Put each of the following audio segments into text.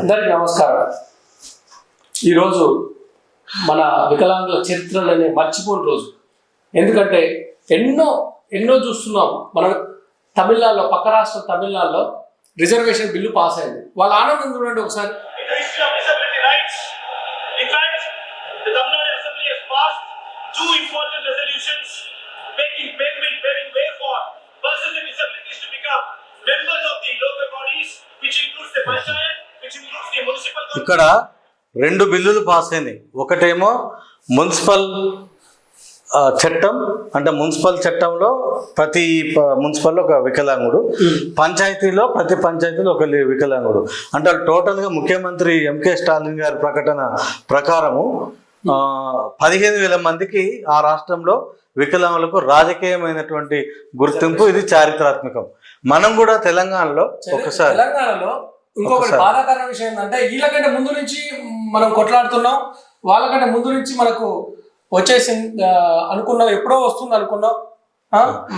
అందరికి నమస్కారం. ఈరోజు మన వికలాంగుల చరిత్రలనే మర్చిపోని రోజు. ఎందుకంటే ఎన్నో ఎన్నో చూస్తున్నాం. మన తమిళనాడులో పక్క రాష్ట్రం తమిళనాడులో రిజర్వేషన్ బిల్లు పాస్ అయింది. వాళ్ళ ఆనందం చూడండి ఒకసారి. ఇక్కడ రెండు బిల్లులు పాస్ అయినాయి ఒకటేమో మున్సిపల్ చట్టం అంటే మున్సిపల్ చట్టంలో ప్రతి మున్సిపల్లో ఒక వికలాంగుడు పంచాయతీలో ప్రతి పంచాయతీలో ఒక వికలాంగుడు. అంటే టోటల్గా ముఖ్యమంత్రి ఎంకే స్టాలిన్ గారి ప్రకటన ప్రకారము పదిహేను వేల మందికి ఆ రాష్ట్రంలో వికలాంగులకు రాజకీయమైనటువంటి గుర్తింపు ఇది చారిత్రాత్మకం. మనం కూడా తెలంగాణలో ఒకసారి తెలంగాణలో ఇంకొకటి. బాధాకరమైన విషయం ఏంటంటే వీళ్ళకంటే ముందు నుంచి మనం కొట్లాడుతున్నాం వాళ్ళకంటే ముందు నుంచి మనకు వచ్చేసి అనుకున్నాం ఎప్పుడో వస్తుంది అనుకున్నాం.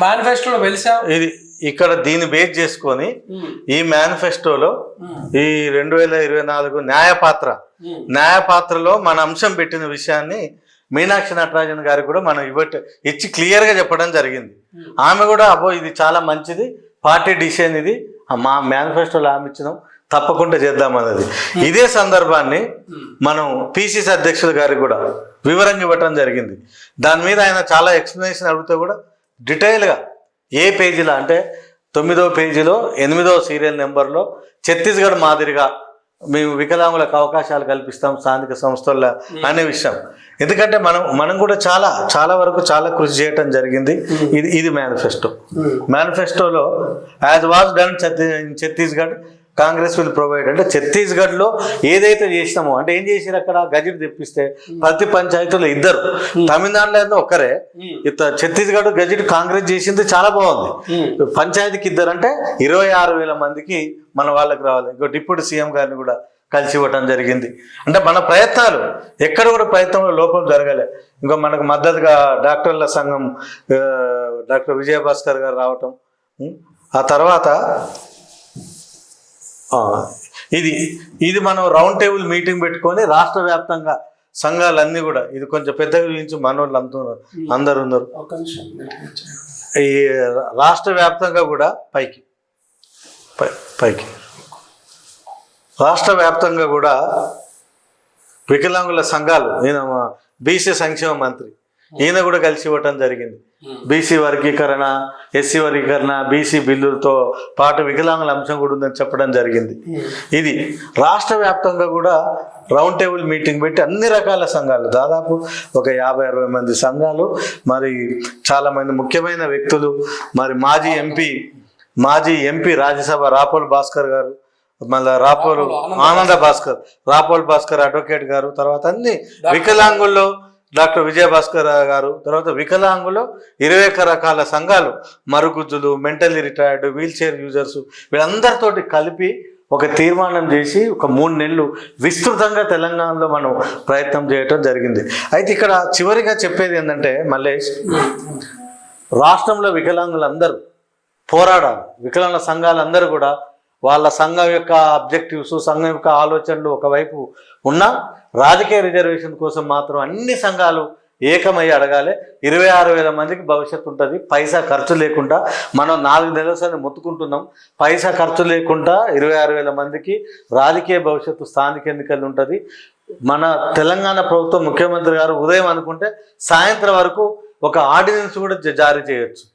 మేనిఫెస్టోలో వెలిసాం. ఇది ఇక్కడ దీన్ని బేస్ చేసుకొని ఈ మేనిఫెస్టోలో ఈ రెండు వేల ఇరవై నాలుగు న్యాయపాత్ర. న్యాయపాత్రలో మన అంశం పెట్టిన విషయాన్ని మీనాక్షి నటరాజన్ గారికి కూడా మనం ఇవ్వట ఇచ్చి క్లియర్గా చెప్పడం జరిగింది. ఆమె కూడా అబ్బో ఇది చాలా మంచిది పార్టీ డిసిషన్ ఇది మా మేనిఫెస్టోలో ఆమె ఇచ్చినాం తప్పకుండా చేద్దామన్నది. ఇదే సందర్భాన్ని మనం పిసిసి అధ్యక్షుల గారికి కూడా వివరంగా ఇవ్వటం జరిగింది. దాని మీద ఆయన చాలా ఎక్స్ప్లెనేషన్ అడిగితే కూడా డీటెయిల్గా ఏ పేజీలో అంటే తొమ్మిదో పేజీలో ఎనిమిదో సీరియల్ నెంబర్లో ఛత్తీస్గఢ్ మాదిరిగా మేము వికలాంగులకు అవకాశాలు కల్పిస్తాం స్థానిక సంస్థల్లో అనే విషయం. ఎందుకంటే మనం మనం కూడా చాలా చాలా వరకు చాలా కృషి చేయటం జరిగింది. ఇది ఇది మేనిఫెస్టో. మేనిఫెస్టోలో as was done Chhattisgarh Congress will provide. అంటే ఛత్తీస్గఢ్లో ఏదైతే చేసినామో అంటే ఏం చేసిరు అక్కడ? గజెట్ తెప్పిస్తే ప్రతి పంచాయతీలో ఇద్దరు. తమిళనాడులో ఒక్కరే. ఛత్తీస్గఢ్ గజెట్ కాంగ్రెస్ చేసింది చాలా బాగుంది. పంచాయతీకి ఇద్దరు అంటే ఇరవై ఆరు వేల మందికి మన వాళ్ళకి రావాలి. ఇంకో డిప్యూటీ సీఎం గారిని కూడా కలిసి ఇవ్వటం జరిగింది. అంటే మన ప్రయత్నాలు ఎక్కడ కూడా ప్రయత్నంలో లోపం జరగలే. ఇంకా మనకు మద్దతుగా డాక్టర్ల సంఘం డాక్టర్ విజయభాస్కర్ గారు రావటం? ఆ తర్వాత ఇది ఇది మనం రౌండ్ టేబుల్ మీటింగ్ పెట్టుకొని రాష్ట్ర వ్యాప్తంగా సంఘాలన్నీ కూడా ఇది కొంచెం పెద్దగా గురించి మనోళ్ళు అంతా అందరు ఉన్నారు. ఈ రాష్ట్ర వ్యాప్తంగా కూడా పైకి పైకి. రాష్ట్ర వ్యాప్తంగా కూడా వికలాంగుల సంఘాలు ఈయన బీసీ సంక్షేమ మంత్రి ఈయన కూడా కలిసి ఇవ్వటం జరిగింది. బీసీ వర్గీకరణ ఎస్సీ వర్గీకరణ బీసీ బిల్లులతో పాటు వికలాంగుల అంశం కూడా ఉందని చెప్పడం జరిగింది. ఇది రాష్ట్ర వ్యాప్తంగా కూడా రౌండ్ టేబుల్ మీటింగ్ పెట్టి అన్ని రకాల సంఘాలు దాదాపు ఒక యాభై అరవై మంది సంఘాలు మరి చాలా మంది ముఖ్యమైన వ్యక్తులు మరి మాజీ ఎంపీ మాజీ ఎంపీ రాజ్యసభ రాపోల్ భాస్కర్ గారు మళ్ళా రాపోలు రాపోలు ఆనంద భాస్కర్ రాపోల్ భాస్కర్ అడ్వకేట్ గారు తర్వాత అన్ని వికలాంగుల్లో డాక్టర్ విజయభాస్కర్ గారు తర్వాత వికలాంగులు ఇరవై ఒక్క రకాల సంఘాలు మరుగుజ్జులు mentally retired wheel chair users వీళ్ళందరితోటి కలిపి ఒక తీర్మానం చేసి ఒక మూడు నెలలు విస్తృతంగా తెలంగాణలో మనం ప్రయత్నం చేయటం జరిగింది. అయితే ఇక్కడ చివరిగా చెప్పేది ఏంటంటే మల్లేష్ రాష్ట్రంలో వికలాంగులందరూ పోరాడాలి. వికలాంగుల సంఘాలందరూ కూడా వాళ్ళ సంఘం యొక్క అబ్జెక్టివ్స్ సంఘం యొక్క ఆలోచనలు ఒకవైపు ఉన్నా రాజకీయ రిజర్వేషన్ కోసం మాత్రం అన్ని సంఘాలు ఏకమై అడగాలి. ఇరవై ఆరు వేల మందికి భవిష్యత్తు ఉంటుంది. పైసా ఖర్చు లేకుండా మనం నాలుగు నెలల మొత్తుకుంటున్నాం. పైసా ఖర్చు లేకుండా ఇరవై ఆరు వేల మందికి రాజకీయ భవిష్యత్తు స్థానిక ఎన్నికలు ఉంటుంది. మన తెలంగాణ ప్రభుత్వం ముఖ్యమంత్రి గారు ఉదయం అనుకుంటే సాయంత్రం వరకు ఒక ఆర్డినెన్స్ కూడా జారీ చేయొచ్చు.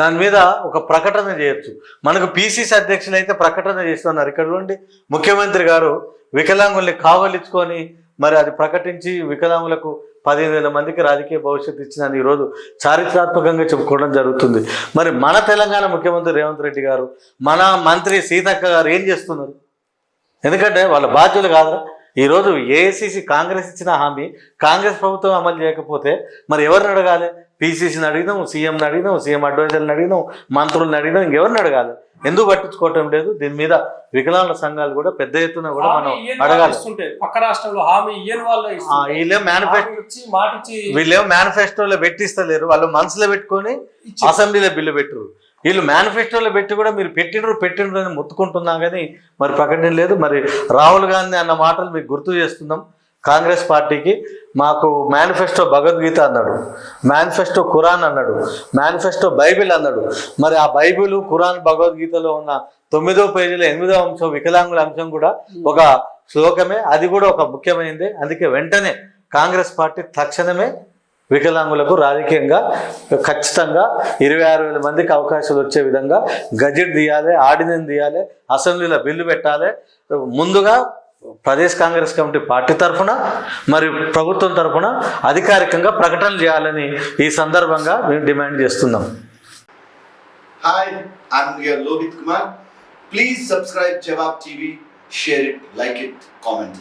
దాని మీద ఒక ప్రకటన చేయొచ్చు. మనకు పీసీసీ అధ్యక్షులు అయితే ప్రకటన చేస్తున్నారు. ఇక్కడ నుండి ముఖ్యమంత్రి గారు వికలాంగుల్ని కావలించుకొని మరి అది ప్రకటించి వికలాంగులకు పదిహేను వేల మందికి రాజకీయ భవిష్యత్తు ఇచ్చిందని ఈరోజు చారిత్రాత్మకంగా చెప్పుకోవడం జరుగుతుంది. మరి మన తెలంగాణ ముఖ్యమంత్రి రేవంత్ రెడ్డి గారు మన మంత్రి సీతక్క గారు ఏం చేస్తున్నారు? ఎందుకంటే వాళ్ళ బాధ్యులు కాదురా. ఈరోజు ఏఐసిసి కాంగ్రెస్ ఇచ్చిన హామీ కాంగ్రెస్ ప్రభుత్వం అమలు చేయకపోతే మరి ఎవరిని అడగాలి? పిసిసిని అడిగినాం సీఎంని అడిగినాం సీఎం అడ్వైజర్ని అడిగినాం మంత్రులను అడిగినాం ఇంకెవరిని అడగాలి? ఎందుకు పట్టించుకోవటం లేదు? దీని మీద వికలాంగుల సంఘాలు కూడా పెద్ద ఎత్తున కూడా మనం అడగాలి. పక్క రాష్ట్రంలో హామీ వాళ్ళు మేనిఫెస్టో హామీ ఇచ్చి మాట ఇచ్చి వీళ్ళేం మేనిఫెస్టోలో పెట్టిస్తలేరు. వాళ్ళు మనసులో పెట్టుకొని అసెంబ్లీలో బిల్లు పెట్టరు. వీళ్ళు మేనిఫెస్టోలో పెట్టి కూడా మీరు పెట్టినరు పెట్టినరు అని మొత్తుకుంటున్నాం కానీ మరి ప్రకటన లేదు. మరి రాహుల్ గాంధీ అన్న మాటలు మీకు గుర్తు చేస్తున్నాం. కాంగ్రెస్ పార్టీకి మాకు మేనిఫెస్టో భగవద్గీత అన్నాడు. మేనిఫెస్టో ఖురాన్ అన్నాడు. మేనిఫెస్టో బైబిల్ అన్నాడు. మరి ఆ బైబిల్ ఖురాన్ భగవద్గీతలో ఉన్న తొమ్మిదో పేజీలో ఎనిమిదో అంశం వికలాంగుల అంశం కూడా ఒక శ్లోకమే. అది కూడా ఒక ముఖ్యమైనది. అందుకే వెంటనే కాంగ్రెస్ పార్టీ తక్షణమే వికలాంగులకు రాజకీయంగా ఖచ్చితంగా ఇరవై ఆరు వేల మందికి అవకాశాలు వచ్చే విధంగా గజెట్ తీయాలి ఆర్డినెన్స్ తీయాలి అసెంబ్లీలో బిల్లు పెట్టాలి. ముందుగా ప్రదేశ్ కాంగ్రెస్ కమిటీ పార్టీ తరఫున మరియు ప్రభుత్వం తరఫున అధికారికంగా ప్రకటన చేయాలని ఈ సందర్భంగా మేము డిమాండ్ చేస్తున్నాం. Hi I'm your Kumar please subscribe Jawab TV share it like like comment.